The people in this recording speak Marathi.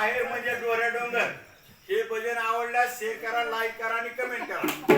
आहे म्हणजे गोऱ्या डोंगर हे भजन आवडल्यास शेअर करा लाईक करा आणि कमेंट करा